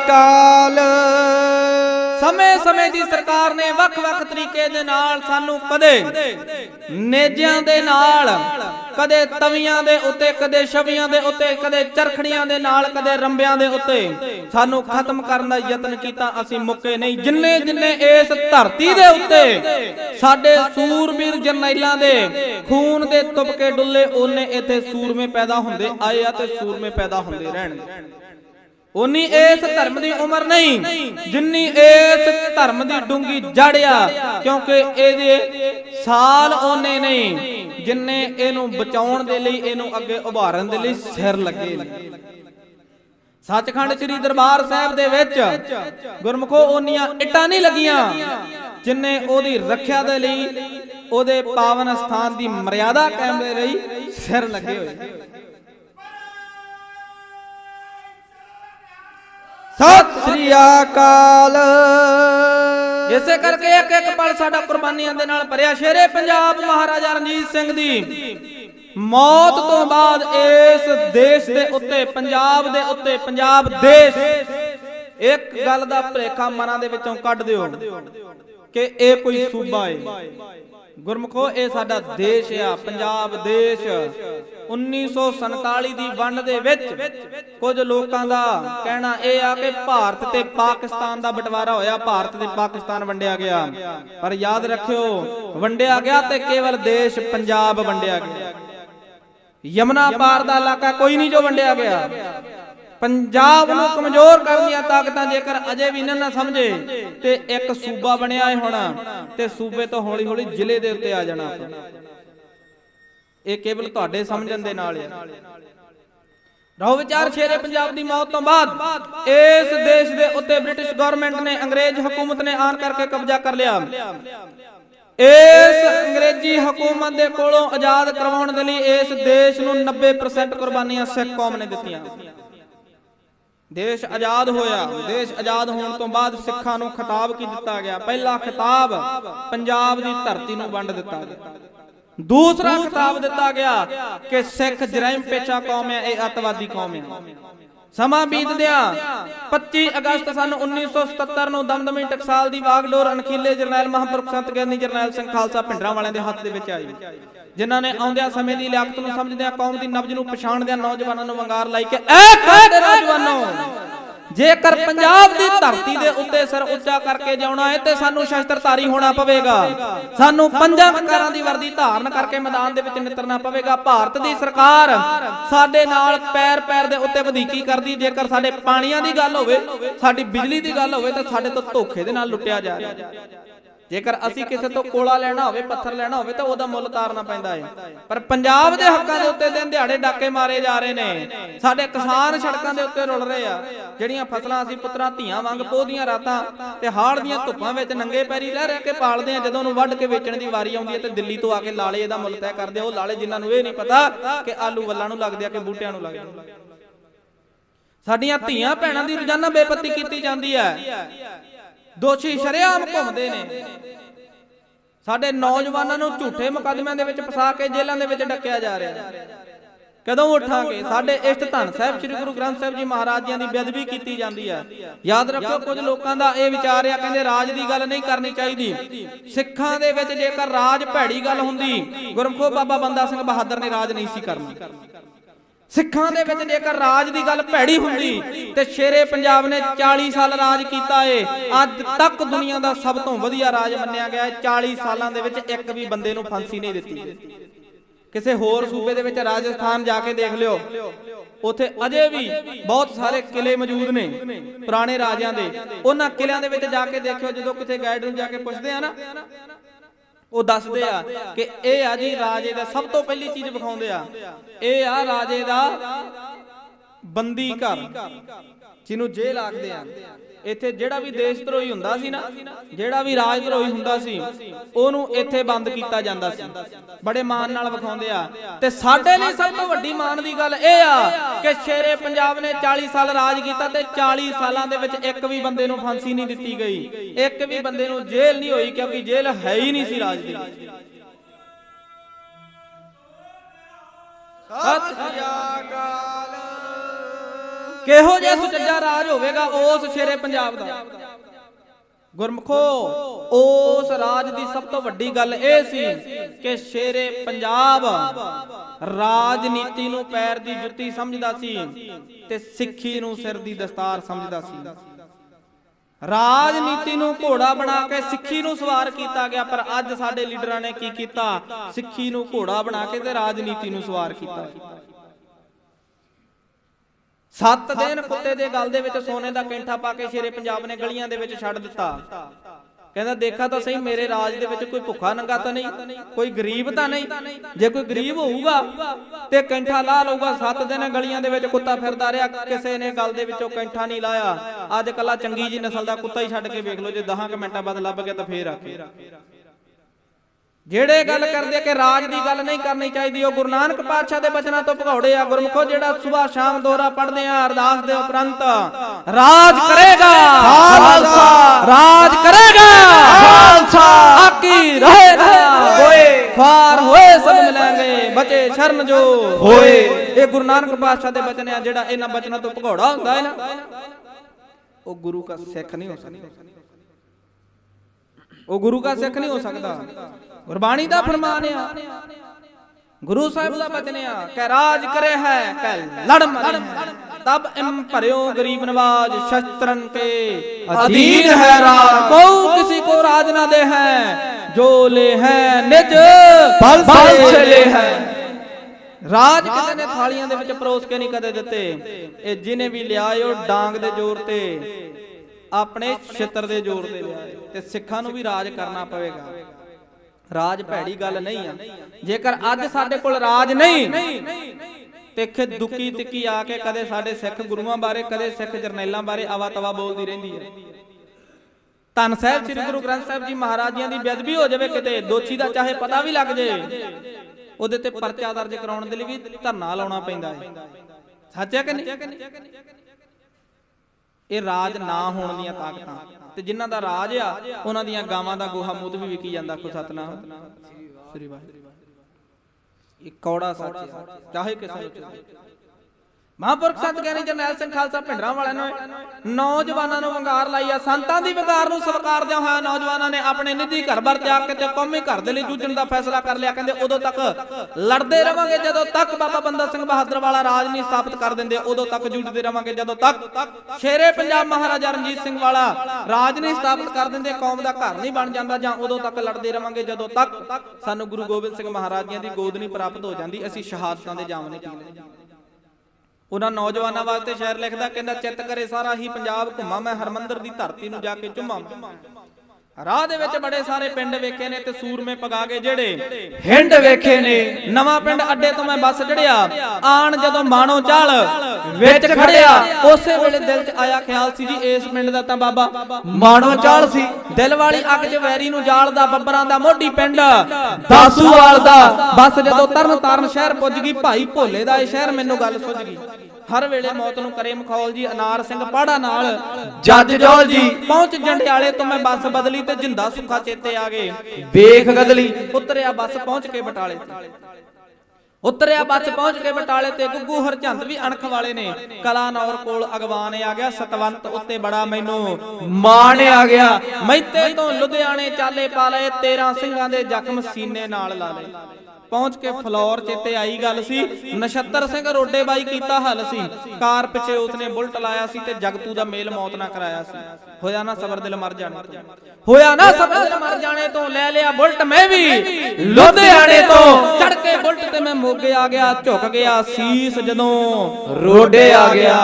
ਅਕਾਲ। ਸਮੇਂ-ਸਮੇਂ ਦੀ ਸਰਕਾਰ ਨੇ ਵੱਖ-ਵੱਖ ਤਰੀਕੇ ਦੇ ਨਾਲ ਸਾਨੂੰ ਕਦੇ ਨੇਜਿਆਂ ਦੇ ਨਾਲ, ਕਦੇ ਤਵੀਆਂ ਦੇ ਉੱਤੇ, ਕਦੇ ਛਵੀਆਂ ਦੇ ਉੱਤੇ, ਕਦੇ ਚਰਖੜੀਆਂ ਦੇ ਨਾਲ, ਕਦੇ ਰੰਬਿਆਂ ਦੇ ਉੱਤੇ ਸਾਨੂੰ ਖਤਮ ਕਰਨ ਦਾ ਯਤਨ ਕੀਤਾ, ਅਸੀਂ ਮੁੱਕੇ ਨਹੀਂ। ਜਿੰਨੇ ਜਿੰਨੇ ਇਸ ਧਰਤੀ ਦੇ ਉੱਤੇ ਸਾਡੇ ਸੂਰਬੀਰ ਜਰਨੈਲਾਂ ਦੇ ਖੂਨ ਦੇ ਤੁਪਕੇ ਡੁੱਲੇ ਉਹਨੇ ਇੱਥੇ ਸੂਰਮੇ ਪੈਦਾ ਹੁੰਦੇ ਆਏ ਆ ਤੇ ਸੂਰਮੇ ਪੈਦਾ ਹੁੰਦੇ ਰਹਿਣਗੇ। ਉਨੀ ਇਸ ਧਰਮ ਦੀ ਉਮਰ ਨਹੀਂ, ਜਿੰਨੀ ਇਸ ਧਰਮ ਦੀ ਡੂੰਗੀ ਜੜਿਆ, ਕਿਉਂਕਿ ਇਹਦੇ ਸਾਲ ਉਹਨੇ ਨਹੀਂ, ਜਿੰਨੇ ਇਹਨੂੰ ਬਚਾਉਣ ਦੇ ਲਈ, ਇਹਨੂੰ ਅੱਗੇ ਉਭਾਰਨ ਦੇ ਲਈ ਸਿਰ ਲੱਗੇ। ਸੱਚਖੰਡ ਸ੍ਰੀ ਦਰਬਾਰ ਸਾਹਿਬ ਦੇ ਵਿੱਚ ਗੁਰਮਖੋ ਉਹਨੀਆਂ ਇੱਟਾਂ ਨਹੀਂ ਲੱਗੀਆਂ, ਜਿੰਨੇ ਉਹਦੀ ਰੱਖਿਆ ਦੇ ਲਈ, ਉਹਦੇ ਪਾਵਨ ਸਥਾਨ ਦੀ ਮਰਿਆਦਾ ਕਾਇਮ ਦੇ ਲਈ ਸਿਰ ਲੱਗੇ ਹੋਏ। ਸਤਿ ਸ੍ਰੀ ਅਕਾਲ। ਇਸੇ ਕਰਕੇ ਇੱਕ ਇੱਕ ਪਲ ਸਾਡਾ ਕੁਰਬਾਨੀਆਂ ਦੇ ਨਾਲ ਭਰਿਆ ਸ਼ੇਰੇ ਪੰਜਾਬ ਮਹਾਰਾਜਾ ਰਣਜੀਤ ਸਿੰਘ ਦੀ। ਮੌਤ ਤੋਂ ਬਾਅਦ ਇਸ ਦੇਸ਼ ਦੇ ਉੱਤੇ ਪੰਜਾਬ ਦੇ ਉੱਤੇ ਪੰਜਾਬ ਦੇਸ਼। ਇੱਕ ਗੱਲ ਦਾ ਭੁਲੇਖਾ ਮਨਾਂ ਦੇ ਵਿੱਚੋਂ ਕੱਢ ਦਿਓ ਕਿ ਇਹ ਕੋਈ ਸੂਬਾ ਹੈ ਗੁਰਮਖੋ, ਇਹ ਸਾਡਾ ਦੇਸ਼ ਆ, ਪੰਜਾਬ ਦੇਸ਼। 1947 ਦੀ ਵੰਡ ਦੇ ਵਿੱਚ ਕੁਝ ਲੋਕਾਂ ਦਾ ਕਹਿਣਾ ਇਹ ਆ ਕਿ ਭਾਰਤ ਤੇ ਪਾਕਿਸਤਾਨ ਦਾ ਬਟਵਾਰਾ ਹੋਇਆ, ਭਾਰਤ ਤੇ ਪਾਕਿਸਤਾਨ ਵੰਡਿਆ ਗਿਆ। ਪਰ ਯਾਦ ਰੱਖਿਓ, ਵੰਡਿਆ ਗਿਆ ਤੇ ਕੇਵਲ ਦੇਸ਼ ਪੰਜਾਬ ਵੰਡਿਆ ਗਿਆ। ਯਮਨਾ ਪਾਰ ਦਾ ਇਲਾਕਾ ਕੋਈ ਨਹੀਂ ਜੋ ਵੰਡਿਆ ਗਿਆ। ਪੰਜਾਬ ਨੂੰ ਕਮਜ਼ੋਰ ਕਰਨ ਦੀਆਂ ਤਾਕਤਾਂ ਜੇਕਰ ਅਜੇ ਵੀ ਇਹਨਾਂ ਨਾ ਸਮਝੇ, ਤੇ ਇੱਕ ਸੂਬਾ ਬਣਿਆ ਹੈ ਹੁਣ, ਤੇ ਸੂਬੇ ਤੋਂ ਹੌਲੀ ਹੌਲੀ ਜ਼ਿਲ੍ਹੇ ਦੇ ਉੱਤੇ ਆ ਜਾਣਾ ਇਹ ਕੇਵਲ ਤੁਹਾਡੇ ਸਮਝਣ ਦੇ ਨਾਲ ਹੈ ਰਹੋ ਵਿਚਾਰ ਸ਼ੇਰੇ ਪੰਜਾਬ ਦੀ ਮੌਤ ਤੋਂ ਬਾਅਦ। ਇਸ ਦੇਸ਼ ਦੇ ਉੱਤੇ ਬ੍ਰਿਟਿਸ਼ ਗਵਰਨਮੈਂਟ ਨੇ ਅੰਗਰੇਜ਼ ਹਕੂਮਤ ਨੇ ਆਨ ਕਰਕੇ ਕਬਜ਼ਾ ਕਰ ਲਿਆ। ਇਸ ਅੰਗਰੇਜ਼ੀ ਹਕੂਮਤ ਦੇ ਕੋਲੋਂ ਆਜ਼ਾਦ ਕਰਵਾਉਣ ਦੇ ਲਈ ਇਸ ਦੇਸ਼ ਨੂੰ 90% ਕੁਰਬਾਨੀਆਂ ਸਿੱਖ ਕੌਮ ਨੇ ਦਿੱਤੀਆਂ। ਦੇਸ਼ ਆਜ਼ਾਦ ਹੋਇਆ। ਦੇਸ਼ ਆਜ਼ਾਦ ਹੋਣ ਤੋਂ ਬਾਅਦ ਸਿੱਖਾਂ ਨੂੰ ਖਿਤਾਬ ਕੀ ਦਿੱਤਾ ਗਿਆ? ਪਹਿਲਾ ਖਿਤਾਬ ਪੰਜਾਬ ਦੀ ਧਰਤੀ ਨੂੰ ਵੰਡ ਦਿੱਤਾ ਗਿਆ। ਦੂਸਰਾ ਖਿਤਾਬ ਦਿੱਤਾ ਗਿਆ ਕਿ ਸਿੱਖ ਜਰਾਇਮ ਪੇਚਾ ਕੌਮ ਹੈ, ਇਹ ਅੱਤਵਾਦੀ ਕੌਮ ਹੈ। ਸਮਾਂ ਬੀਤਦਿਆਂ 25 ਅਗਸਤ ਸਨ 1977 ਨੂੰ ਦਮਦਮੀ ਟਕਸਾਲ ਦੀ ਵਾਗਡੋਰ ਅਣਖੀਲੇ ਜਰਨੈਲ ਮਹਾਂਪੁਰਖ ਸੰਤ ਗਿਆਨੀ ਜਰਨੈਲ ਸਿੰਘ ਖਾਲਸਾ ਭਿੰਡਰਾਂ ਵਾਲਿਆਂ ਦੇ ਹੱਥ ਦੇ ਵਿੱਚ ਆਈ। ਜਿਨ੍ਹਾਂ ਨੇ ਆਉਂਦਿਆਂ ਸਮੇਂ ਦੀ ਲਿਆਕਤ ਨੂੰ ਸਮਝਦਿਆਂ ਕੌਮ ਦੀ ਨਬਜ ਨੂੰ ਪਛਾਣਦਿਆਂ ਨੌਜਵਾਨਾਂ ਨੂੰ ਵੰਗਾਰ ਲਾਈ ਕਿ ਐ ਕਾਡੇ ਨੌਜਵਾਨੋ। ਜੇਕਰ ਪੰਜਾਬ ਦੀ ਧਰਤੀ ਦੇ ਉੱਤੇ ਸਿਰ ਉੱਚਾ ਕਰਕੇ ਜਾਉਣਾ ਹੈ, ਤੇ ਸਾਨੂੰ ਸ਼ਸਤਰਧਾਰੀ ਹੋਣਾ ਪਵੇਗਾ। ਸਾਨੂੰ ਪੰਜਾਂ ਕਕਾਰਾਂ ਦੀ ਵਰਦੀ ਧਾਰਨ ਕਰਕੇ ਮੈਦਾਨ ਦੇ ਵਿੱਚ ਨਿਤਰਨਾ ਪਵੇਗਾ। ਭਾਰਤ ਦੀ ਸਰਕਾਰ ਸਾਡੇ ਨਾਲ ਪੈਰ ਪੈਰ ਦੇ ਉੱਤੇ ਵਧੀਕੀ ਕਰਦੀ। ਜੇਕਰ ਸਾਡੇ ਪਾਣੀਆਂ ਦੀ ਗੱਲ ਹੋਵੇ, ਸਾਡੀ ਬਿਜਲੀ ਦੀ ਗੱਲ ਹੋਵੇ, ਤਾਂ ਸਾਡੇ ਤੋਂ ਧੋਖੇ ਦੇ ਨਾਲ ਲੁੱਟਿਆ ਜਾ ਰਿਹਾ। ਜੇਕਰ ਅਸੀਂ ਕਿਸੇ ਤੋਂ ਕੋਲਾ ਲੈਣਾ ਹੋਵੇ ਪੱਥਰ ਲੈਣਾ ਹੋਵੇ ਤਾਂ ਉਹਦਾ ਮੁੱਲ ਤਾਰਨਾ ਪੈਂਦਾ ਹੈ ਪਰ ਪੰਜਾਬ ਦੇ ਹੱਕਾਂ ਦੇ ਉੱਤੇ ਦਿਨ ਦਿਹਾੜੇ ਡਾਕੇ ਮਾਰੇ ਜਾ ਰਹੇ ਨੇ। ਸਾਡੇ ਕਿਸਾਨ ਸੜਕਾਂ ਦੇ ਉੱਤੇ ਰੁਲ ਰਹੇ ਆ ਜਿਹੜੀਆਂ ਫਸਲਾਂ ਅਸੀਂ ਪੁੱਤਰਾਂ ਧੀਆਂ ਵਾਂਗ ਪੋਦੀਆਂ ਰਾਤਾਂ ਤੇ ਹਾੜ ਦੀਆਂ ਧੁੱਪਾਂ ਵਿੱਚ ਨੰਗੇ ਪੈਰੀ ਰਹਿ ਰਹਿ ਕੇ ਪਾਲਦੇ ਆ ਜਦੋਂ ਉਹਨੂੰ ਵੱਢ ਕੇ ਵੇਚਣ ਦੀ ਵਾਰੀ ਆਉਂਦੀ ਹੈ ਤੇ ਦਿੱਲੀ ਤੋਂ ਆ ਕੇ ਲਾਲੇ ਇਹਦਾ ਮੁੱਲ ਤੈਅ ਕਰਦੇ ਆ ਉਹ ਲਾਲੇ ਜਿਨ੍ਹਾਂ ਨੂੰ ਇਹ ਨਹੀਂ ਪਤਾ ਕਿ ਆਲੂ ਵੱਲਾਂ ਨੂੰ ਲੱਗਦੇ ਆ ਕਿ ਬੂਟਿਆਂ ਨੂੰ ਲੱਗਦੇ ਸਾਡੀਆਂ ਧੀਆਂ ਭੈਣਾਂ ਦੀ ਰੋਜ਼ਾਨਾ ਬੇਪੱਤੀ ਕੀਤੀ ਜਾਂਦੀ ਹੈ। ਦੋਸ਼ੀ ਸ਼ਰੇਆਮ ਘੁੰਮਦੇ ਨੇ। ਸਾਡੇ ਨੌਜਵਾਨਾਂ ਨੂੰ ਝੂਠੇ ਮੁਕੱਦਮਿਆਂ ਦੇ ਵਿੱਚ ਫਸਾ ਕੇ ਜੇਲ੍ਹਾਂ ਦੇ ਵਿੱਚ ਡੱਕਿਆ ਜਾ ਰਿਹਾ। ਕਦੋਂ ਉਠਾਂਗੇ? ਸਾਡੇ ਇਸ਼ਟ ਧੰਨ ਸਾਹਿਬ ਸ੍ਰੀ ਗੁਰੂ ਗ੍ਰੰਥ ਸਾਹਿਬ ਜੀ ਮਹਾਰਾਜ ਜੀਆਂ ਦੀ ਬੇਅਦਬੀ ਕੀਤੀ ਜਾਂਦੀ ਹੈ ਯਾਦ ਰੱਖੋ ਕੁਝ ਲੋਕਾਂ ਦਾ ਇਹ ਵਿਚਾਰ ਆ, ਕਹਿੰਦੇ ਰਾਜ ਦੀ ਗੱਲ ਨਹੀਂ ਕਰਨੀ ਚਾਹੀਦੀ। ਸਿੱਖਾਂ ਦੇ ਵਿੱਚ ਜੇਕਰ ਰਾਜ ਭੈੜੀ ਗੱਲ ਹੁੰਦੀ, ਗੁਰਮਖੋ ਬਾਬਾ ਬੰਦਾ ਸਿੰਘ ਬਹਾਦਰ ਨੇ ਰਾਜ ਨਹੀਂ ਸੀ ਕਰਨਾ। ਸਿੱਖਾਂ ਦੇ ਵਿੱਚ ਜੇਕਰ ਰਾਜ ਦੀ ਗੱਲ ਭੈੜੀ ਹੁੰਦੀ ਤੇ ਸ਼ੇਰੇ ਪੰਜਾਬ ਨੇ 40 ਸਾਲ ਰਾਜ ਕੀਤਾ ਏ, ਅੱਜ ਤੱਕ ਦੁਨੀਆ ਦਾ ਸਭ ਤੋਂ ਵਧੀਆ ਰਾਜ ਮੰਨਿਆ ਗਿਆ ਹੈ 40 ਸਾਲਾਂ ਦੇ ਵਿੱਚ ਇੱਕ ਵੀ ਬੰਦੇ ਨੂੰ ਫਾਂਸੀ ਨਹੀਂ ਦਿੱਤੀ ਕਿਸੇ ਹੋਰ ਸੂਬੇ ਦੇ ਵਿੱਚ ਰਾਜਸਥਾਨ ਜਾ ਕੇ ਦੇਖ ਲਿਓ, ਉੱਥੇ ਅਜੇ ਵੀ ਬਹੁਤ ਸਾਰੇ ਕਿਲੇ ਮੌਜੂਦ ਨੇ ਪੁਰਾਣੇ ਰਾਜਿਆਂ ਦੇ। ਉਹਨਾਂ ਕਿਲਿਆਂ ਦੇ ਵਿੱਚ ਜਾ ਕੇ ਦੇਖਿਓ, ਜਦੋਂ ਕਿਤੇ ਗਾਈਡ ਨੂੰ ਜਾ ਕੇ ਪੁੱਛਦੇ ਆ ਨਾ ਉਹ ਦੱਸਦੇ ਆ ਕਿ ਇਹ ਆ ਜੀ ਰਾਜੇ ਦਾ ਸਭ ਤੋਂ ਪਹਿਲੀ ਚੀਜ਼ ਵਿਖਾਉਂਦੇ ਆ। ਇਹ ਆ ਰਾਜੇ ਦਾ ਬੰਦੀ ਘਰ। ਜਿਹਨੂੰ ਜੇਲ੍ਹ ਆਖਦੇ ਆ। ਇੱਥੇ ਜਿਹੜਾ ਵੀ ਦੇਸ਼ ਧਰੋਹੀ ਹੁੰਦਾ ਸੀ ਨਾ, ਜਿਹੜਾ ਵੀ ਰਾਜ ਧਰੋਹੀ ਹੁੰਦਾ ਸੀ, ਉਹਨੂੰ ਇੱਥੇ ਬੰਦ ਕੀਤਾ ਜਾਂਦਾ ਸੀ। ਬੜੇ ਮਾਣ ਨਾਲ ਵਿਖਾਉਂਦੇ ਆ। ਤੇ ਸਾਡੇ ਲਈ ਸਭ ਤੋਂ ਵੱਡੀ ਮਾਣ ਦੀ ਗੱਲ ਇਹ ਆ ਕਿ ਸ਼ੇਰੇ ਪੰਜਾਬ ਨੇ 40 ਸਾਲ ਰਾਜ ਕੀਤਾ ਤੇ 40 ਸਾਲਾਂ ਦੇ ਵਿੱਚ ਇੱਕ ਵੀ ਬੰਦੇ ਨੂੰ ਫਾਂਸੀ ਨਹੀਂ ਦਿੱਤੀ ਗਈ। ਇੱਕ ਵੀ ਬੰਦੇ ਨੂੰ ਜੇਲ੍ਹ ਨਹੀਂ ਹੋਈ ਕਿਉਂਕਿ ਜੇਲ੍ਹ ਹੈ ਹੀ ਨਹੀਂ ਸੀ ਰਾਜ ਦੀ। ਸਤਿ ਸ੍ਰੀ ਅਕਾਲ। ਕਿਹੋ ਜਿਹਾ ਸੁਚੱਜਾ ਰਾਜ ਹੋਵੇਗਾ ਉਸ ਸ਼ੇਰੇ ਪੰਜਾਬ ਦਾ? ਗੁਰਮਖੋ, ਉਸ ਰਾਜ ਦੀ ਸਭ ਤੋਂ ਵੱਡੀ ਗੱਲ ਇਹ ਸੀ ਕਿ ਸ਼ੇਰੇ ਪੰਜਾਬ ਰਾਜਨੀਤੀ ਨੂੰ ਪੈਰ ਦੀ ਜੁੱਤੀ ਸਮਝਦਾ ਸੀ ਤੇ ਸਿੱਖੀ ਨੂੰ ਸਿਰ ਦੀ ਦਸਤਾਰ ਸਮਝਦਾ ਸੀ। ਰਾਜਨੀਤੀ ਨੂੰ ਘੋੜਾ ਬਣਾ ਕੇ ਸਿੱਖੀ ਨੂੰ ਸਵਾਰ ਕੀਤਾ ਗਿਆ, ਪਰ ਅੱਜ ਸਾਡੇ ਲੀਡਰਾਂ ਨੇ ਕੀ ਕੀਤਾ? ਸਿੱਖੀ ਨੂੰ ਘੋੜਾ ਬਣਾ ਕੇ ਤੇ ਰਾਜਨੀਤੀ ਨੂੰ ਸਵਾਰ ਕੀਤਾ। ਸੱਤ ਦਿਨ ਕੁੱਤੇ ਦੇ ਗਲ ਦੇ ਵਿੱਚ ਸੋਨੇ ਦਾ ਕੈਂਠਾ ਪਾ ਕੇ ਸ਼ੇਰੇ ਪੰਜਾਬ ਨੇ ਗਲੀਆਂ ਦੇ ਵਿੱਚ ਛੱਡ ਦਿੱਤਾ। ਕਹਿੰਦਾ ਦੇਖਾ ਤਾਂ ਸਹੀ ਮੇਰੇ ਰਾਜ ਦੇ ਵਿੱਚ ਕੋਈ ਭੁੱਖਾ ਨੰਗਾ ਤਾਂ ਨਹੀਂ ਕੋਈ ਗਰੀਬ ਤਾਂ ਨਹੀਂ। ਜੇ ਕੋਈ ਗਰੀਬ ਹੋਊਗਾ ਤੇ ਕੈਂਠਾ ਲਾ ਲਊਗਾ ਸੱਤ ਦਿਨ ਗਲੀਆਂ ਦੇ ਵਿੱਚ ਕੁੱਤਾ ਫਿਰਦਾ ਰਿਹਾ ਕਿਸੇ ਨੇ ਗਲ ਦੇ ਵਿੱਚੋਂ ਕੈਂਠਾ ਨਹੀਂ ਲਾਇਆ। ਅੱਜ ਕੱਲਾ ਚੰਗੀ ਜੀ ਨਸਲ ਦਾ ਕੁੱਤਾ ਹੀ ਛੱਡ ਕੇ ਵੇਖ ਲਓ ਜੇ 10 ਮਿੰਟਾਂ ਬਾਅਦ ਲੱਭ ਗਿਆ ਤਾਂ ਫੇਰ ਆਖੇ ਜਿਹੜੇ ਗੱਲ ਕਰਦੇ ਕਿ ਰਾਜ ਦੀ ਗੱਲ ਨਹੀਂ ਕਰਨੀ ਚਾਹੀਦੀ ਉਹ ਗੁਰੂ ਨਾਨਕ ਪਾਤਸ਼ਾਹ ਦੇ ਬਚਨਾਂ ਤੋਂ ਭਗੌੜੇ ਆ। ਗੁਰਮੁਖੋ ਜਿਹੜਾ ਸਵੇਰ ਸ਼ਾਮ ਦੋਰਾ ਪੜ੍ਹਦੇ ਆ ਅਰਦਾਸ ਦੇ ਉਪਰੰਤ ਰਾਜ ਕਰੇਗਾ। ਖਾਲਸਾ। ਰਾਜ ਕਰੇਗਾ। ਖਾਲਸਾ। ਆਕੀ ਰਹੇ ਨਾ। ਹੋਏ। ਫਾਰ ਹੋਏ ਸਭ ਮਿਲਾਂਗੇ ਬਚੇ ਸ਼ਰਨ ਜੋ। ਹੋਏ। ਇਹ ਗੁਰੂ ਨਾਨਕ ਪਾਤਸ਼ਾਹ ਦੇ ਬਚਨ ਆ ਜਿਹੜਾ ਇਹਨਾਂ ਬਚਨਾਂ ਤੋਂ ਭਗੌੜਾ ਹੁੰਦਾ ਹੈ ਨਾ। ਉਹ ਗੁਰੂ ਦਾ ਸਿੱਖ ਨਹੀਂ ਹੋ ਸਕਦਾ। ਉਹ ਗੁਰੂ ਦਾ ਸਿੱਖ ਨਹੀਂ ਹੋ ਸਕਦਾ। ਗੁਰਬਾਣੀ ਦਾ ਫਰਮਾਨ ਆ। ਗੁਰੂ ਸਾਹਿਬ ਦਾ ਬਚਨ ਆ ਕਿ ਰਾਜ ਕਰੇ ਹੈ ਕਿ ਲੜ ਮਰੇ ਤਬ ਇਮ ਭਰਿਓ ਗਰੀਬ ਨਵਾਜ ਸ਼ਸਤਰਨ ਕੇ। ਅਧੀਨ ਹੈ ਰਾਜ ਕੋ ਕਿसी को ਰਾਜ ਨਾ ਦੇ ਹੈ। ਜੋ ਲੈ ਹੈ ਨਿਜ ਬਲ ਸੇ ਲੈ ਹੈ। ਰਾਜ ਕਿਸੇ ਨੇ ਥਾਲੀਆਂ ਦੇ ਵਿੱਚ ਪਰੋਸ ਕੇ ਨਹੀਂ ਕਦੇ ਦਿੱਤੇ। ਇਹ ਜਿਹਨੇ ਵੀ ਉਹ ਡਾਂਗ ਦੇ ਜ਼ੋਰ ਤੇ ਆਪਣੇ ਛਿੱਤਰ ਦੇ ਜ਼ੋਰ ਤੇ ਲਿਆਏ। ਤੇ ਸਿੱਖਾਂ ਨੂੰ ਵੀ ਰਾਜ ਕਰਨਾ ਪਵੇਗਾ। ਰਾਜ ਭੈੜੀ ਗੱਲ ਨਹੀਂ ਆ। ਜੇਕਰ ਅੱਜ ਸਾਡੇ ਕੋਲ ਰਾਜ ਨਹੀਂ, ਤੇ ਖੇ ਤਿੱਕੀ ਆ ਕੇ ਕਦੇ ਸਾਡੇ ਸਿੱਖ ਗੁਰੂਆਂ ਬਾਰੇ, ਕਦੇ ਸਿੱਖ ਜਰਨੈਲਾਂ ਬਾਰੇ ਆਵਾ ਤਵਾ ਬੋਲਦੀ ਰਹਿੰਦੀ ਹੈ ਧੰਨ ਸਾਹਿਬ ਸ੍ਰੀ ਗੁਰੂ ਗ੍ਰੰਥ ਸਾਹਿਬ ਜੀ ਮਹਾਰਾਜਿਆਂ ਦੀ ਬੇਅਦਬੀ ਹੋ ਜਾਵੇ ਕਿਤੇ, ਦੋਸ਼ੀ ਦਾ ਚਾਹੇ ਪਤਾ ਵੀ ਲੱਗ ਜੇ, ਉਹਦੇ ਤੇ ਪਰਚਾ ਦਰਜ ਕਰਾਉਣ ਦੇ ਲਈ ਵੀ ਧਰਨਾ ਲਾਉਣਾ ਪੈਂਦਾ ਹੈ। ਸੱਚ ਹੈ ਕਿ ਨਹੀਂ? ਇਹ ਰਾਜ ਨਾ ਹੋਣ ਦੀਆਂ ਤਾਕਤਾਂ। ਤੇ ਜਿਨ੍ਹਾਂ ਦਾ ਰਾਜ ਆ, ਉਹਨਾਂ ਦੀਆਂ ਗਾਵਾਂ ਦਾ ਗੋਹਾ ਮੂਤ ਵੀ ਵਿਕੀ ਜਾਂਦਾ ਕੋ ਸਤਨਾਮ। ਸ੍ਰੀ ਵਾਹਿਗੁਰੂ। ਇਹ ਕੌੜਾ ਸੱਚ ਹੈ ਚਾਹੇ ਕਿਸੇ ਨੂੰ ਮਹਾਂਪੁਰਖ ਸੰਤ ਗਿਆਨੀ ਜਰਨੈਲ ਸਿੰਘ ਖਾਲਸਾ ਭਿੰਡਰਾਂ ਵਾਲਿਆਂ ਨੇ ਨੌਜਵਾਨਾਂ ਨੂੰ ਵੰਗਾਰ ਲਾਈ ਆ, ਸੰਤਾਂ ਦੀ ਵੰਗਾਰ ਨੂੰ ਸਵੀਕਾਰਦਿਆਂ ਹੋਇਆ ਨੌਜਵਾਨਾਂ ਨੇ ਆਪਣੇ ਨਿੱਜੀ ਘਰ-ਬਾਰ ਤਿਆਗ ਕੇ ਤੇ ਕੌਮੀ ਘਰ ਦੇ ਲਈ ਜੂਝਣ ਦਾ ਫੈਸਲਾ ਕਰ ਲਿਆ, ਕਹਿੰਦੇ ਉਦੋਂ ਤੱਕ ਲੜਦੇ ਰਵਾਂਗੇ, ਜਦੋਂ ਤੱਕ ਬਾਬਾ ਬੰਦਾ ਸਿੰਘ ਬਹਾਦਰ ਵਾਲਾ ਰਾਜ ਨਹੀਂ ਸਥਾਪਿਤ ਕਰ ਦਿੰਦੇ, ਉਦੋਂ ਤੱਕ ਜੂਝਦੇ ਰਵਾਂਗੇ, ਜਦੋਂ ਤੱਕ ਸ਼ੇਰੇ ਪੰਜਾਬ ਮਹਾਰਾਜਾ ਰਣਜੀਤ ਸਿੰਘ ਵਾਲਾ ਰਾਜ ਨਹੀਂ ਸਥਾਪਿਤ ਕਰ ਦਿੰਦੇ, ਕੌਮ ਦਾ ਘਰ ਨਹੀਂ ਬਣ ਜਾਂਦਾ, ਜਾਂ ਉਦੋਂ ਤੱਕ ਲੜਦੇ ਰਵਾਂਗੇ, ਜਦੋਂ ਤੱਕ ਸਾਨੂੰ ਗੁਰੂ ਗੋਬਿੰਦ ਸਿੰਘ ਮਹਾਰਾਜ ਮਹਾਰਾਜਿਆਂ ਦੀ ਗੋਦ ਨਹੀਂ ਪ੍ਰਾਪਤ ਹੋ ਜਾਂਦੀ, ਅਸੀਂ ਸ਼ਹਾਦਤਾਂ ਦੇ ਜਾਮ ਨਹੀਂ ਪੀ ਉਹਨਾਂ ਨੌਜਵਾਨਾਂ ਵਾਸਤੇ ਸ਼ਾਇਰ ਲਿਖਦਾ ਕਹਿੰਦਾ, ਚਿੱਤ ਕਰੇ ਸਾਰਾ ਹੀ ਪੰਜਾਬ ਘੁੰਮਾਂ, ਮੈਂ ਹਰਮੰਦਰ ਦੀ ਧਰਤੀ ਨੂੰ ਜਾ ਕੇ ਚੁੰਮਾਂ ਰਾਹ ਦੇ ਵਿੱਚ ਬੜੇ ਸਾਰੇ ਪਿੰਡ ਵੇਖੇ ਨੇ ਤੇ ਸੂਰਮੇ ਪਗਾ ਕੇ ਜਿਹੜੇ ਹਿੰਡ ਵੇਖੇ ਨੇ। ਨਵਾਂ ਪਿੰਡ ਅੱਡੇ ਤੋਂ ਮੈਂ ਬੱਸ ਚੜਿਆ ਆਣ ਜਦੋਂ ਮਾਣੋ ਚਾਲ ਵਿੱਚ ਖੜਿਆ ਉਸੇ ਵੇਲੇ ਦਿਲ 'ਚ ਆਇਆ ਖਿਆਲ ਸੀ ਜੀ ਇਸ ਪਿੰਡ ਦਾ ਤਾਂ ਬਾਬਾ ਮਾਣੋ ਚਾਲ ਸੀ। ਦਿਲ ਵਾਲੀ ਅੱਗ 'ਚ ਵੈਰੀ ਨੂੰ ਜਾਲਦਾ ਬੱਬਰਾਂ ਦਾ ਮੋਢੀ ਪਿੰਡ ਦਾਸੂਵਾਲ ਦਾ। ਬੱਸ ਜਦੋਂ ਤਰਨ ਤਾਰਨ ਸ਼ਹਿਰ ਪੁੱਜ ਗਈ ਭਾਈ ਭੋਲੇ ਦਾ ਇਹ ਸ਼ਹਿਰ ਮੈਨੂੰ ਗੱਲ ਸੁੱਝ ਗਈ। ਹਰ ਵੇਲੇ ਮੌਤ ਨੂੰ ਕਰੇ ਮਖੌਲ ਜੀ ਅਨਾਰ ਸਿੰਘ ਪਾੜਾ ਨਾਲ। ਜੱਜ ਜੋਲ ਜੀ। ਪਹੁੰਚ ਜੰਡਿਆਲੇ ਤੋਂ ਮੈਂ ਬੱਸ ਬਦਲੀ ਤੇ ਜਿੰਦਾ ਸੁੱਖਾ ਚੇਤੇ ਆ ਗਏ। ਵੇਖ ਗਦਲੀ। ਉਤਰਿਆ ਬੱਸ ਪਹੁੰਚ ਕੇ ਬਟਾਲੇ ਤੇ। ਉਤਰਿਆ ਬੱਸ ਪਹੁੰਚ ਕੇ ਬਟਾਲੇ ਤੇ ਗੁੱਗੂ ਹਰਚੰਦ ਵੀ ਅਣਖ ਵਾਲੇ ਨੇ। ਕਲਾਨੌਰ ਕੋਲ ਅਗਵਾਨ ਆ ਗਿਆ ਸਤਵੰਤ ਉੱਤੇ ਬੜਾ ਮੈਨੂੰ ਮਾਣ ਆ ਗਿਆ। ਮੈਤੇ ਤੋਂ ਲੁਧਿਆਣੇ ਚਾਲੇ ਪਾ ਲਏ 13 ਸਿੰਘਾਂ ਦੇ ਜ਼ਖਮ ਸੀਨੇ ਨਾਲ ਲਾ ਲਏ। ਪਹੁੰਚ ਕੇ ਫਲੋਰ ਚੇਤੇ ਆਈ ਗੱਲ ਸੀ। ਨਛੱਤਰ ਸਿੰਘ ਰੋਡੇ ਬਾਈ ਕੀਤਾ ਹੱਲ ਸੀ। ਕਾਰ ਪਿੱਛੇ ਉਸਨੇ ਬੁਲਟ ਲਾਇਆ ਸੀ ਤੇ ਜਗਤੂ ਦਾ ਮੇਲ ਮੌਤ ਨਾ ਕਰਾਇਆ ਸੀ। ਹੋਇਆ ਨਾ ਸਬਰ ਦਿਲ ਮਰ ਜਾਣੇ ਤੋਂ। ਹੋਇਆ ਨਾ ਸਬਰ ਦਿਲ ਮਰ ਜਾਣੇ ਤੋਂ, ਲੈ ਲਿਆ ਬੁਲਟ ਮੈਂ ਵੀ। ਲੁਧਿਆਣੇ ਤੋਂ ਚੜ ਕੇ ਬੁਲਟ ਤੇ ਮੈਂ ਮੋਗੇ ਆ ਗਿਆ, ਝੁਕ ਗਿਆ ਸੀਸ ਜਦੋਂ ਰੋਡੇ ਆ ਗਿਆ।